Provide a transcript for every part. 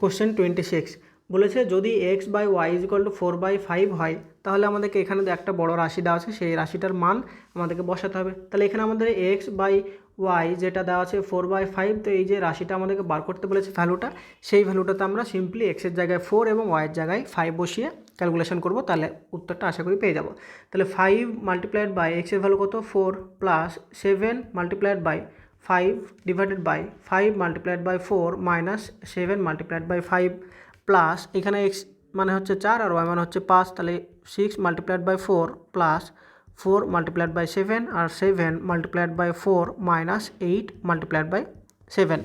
Question twenty six বলেছে, যদি x by y is two four by five হয়, তাহলে আমাদেরকে এখানে একটা বড় রাশি দেওয়া আছে, সেই রাশিটার মান আমাদেরকে বসাতে হবে। তাহলে এখানে আমাদের এক্স বাই ওয়াই যেটা দেওয়া আছে ফোর বাই ফাইভ তো এই যে রাশিটা আমাদেরকে বার করতে বলেছে ভ্যালুটা সেই ভ্যালুটাতে আমরা সিম্পলি এক্সের জায়গায় ফোর এবং ওয়াইয়ের জায়গায় ফাইভ বসিয়ে ক্যালকুলেশন করব, তাহলে উত্তরটা আশা করি পেয়ে যাব। তাহলে ফাইভ মাল্টিপ্লাইড বাই এক্সের ভ্যালু কত? Four plus seven multiplied by five divided by five multiplied by four minus seven multiplied by five plus এখানে এক্স মানে হচ্ছে চার আর ওয়াই মানে হচ্ছে পাঁচ, তাহলে six multiplied by four plus four multiplied by seven R seven multiplied by four minus eight multiplied by seven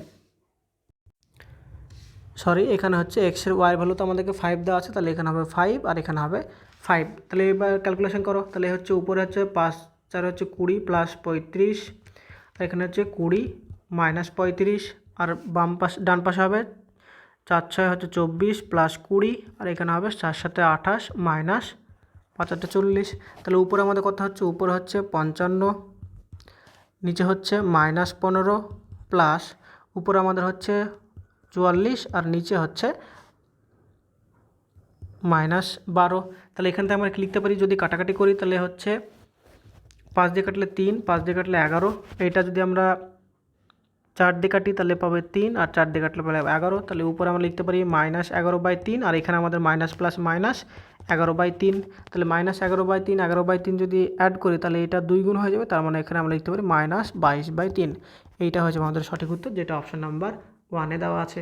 sorry এখানে হচ্ছে এক্সের ওয়াই ভ্যালু তো আমাদেরকে ফাইভ দেওয়া আছে, তাহলে এখানে হবে ফাইভ আর এখানে হবে ফাইভ তাহলে এবার ক্যালকুলেশন করো, তাহলে হচ্ছে উপরে হচ্ছে পাঁচ, চার হচ্ছে কুড়ি প্লাস পঁয়ত্রিশ এখানে হচ্ছে কুড়ি মাইনাস পঁয়ত্রিশ, আর বাম পাশ, ডান পাশে হবে চার ছয় হচ্ছে চব্বিশ প্লাস কুড়ি, আর এখানে হবে চার সাথে আঠাশ মাইনাস পাঁচ আটটা চল্লিশ। তাহলে উপরে আমাদের কথা হচ্ছে, উপরে হচ্ছে পঞ্চান্ন, নিচে হচ্ছে মাইনাস পনেরো প্লাস উপরে আমাদের হচ্ছে চুয়াল্লিশ, আর নিচে হচ্ছে মাইনাস বারো। তাহলে এখান থেকে আমরা লিখতে পারি? যদি কাটাকাটি করি, তাহলে হচ্ছে পাঁচ দিয়ে কাটলে তিন, পাঁচ দিয়ে কাটলে এগারো। এইটা যদি আমরা চার দিয়ে কাটি তাহলে পাবে তিন, আর চার দিয়ে কাটলে পাবে এগারো। তাহলে উপরে আমরা লিখতে পারি মাইনাস এগারো বাই তিন, আর এখানে আমাদের মাইনাস প্লাস মাইনাস এগারো বাই তিন। তাহলে মাইনাস এগারো বাই তিন, এগারো বাই তিন যদি অ্যাড করি, তাহলে এটা দুই গুণ হয়ে যাবে। তার মানে এখানে আমরা লিখতে পারি মাইনাস বাইশ বাই তিন। এইটা হচ্ছে আমাদের সঠিক উত্তর, যেটা অপশন নাম্বার ওয়ানে দেওয়া আছে।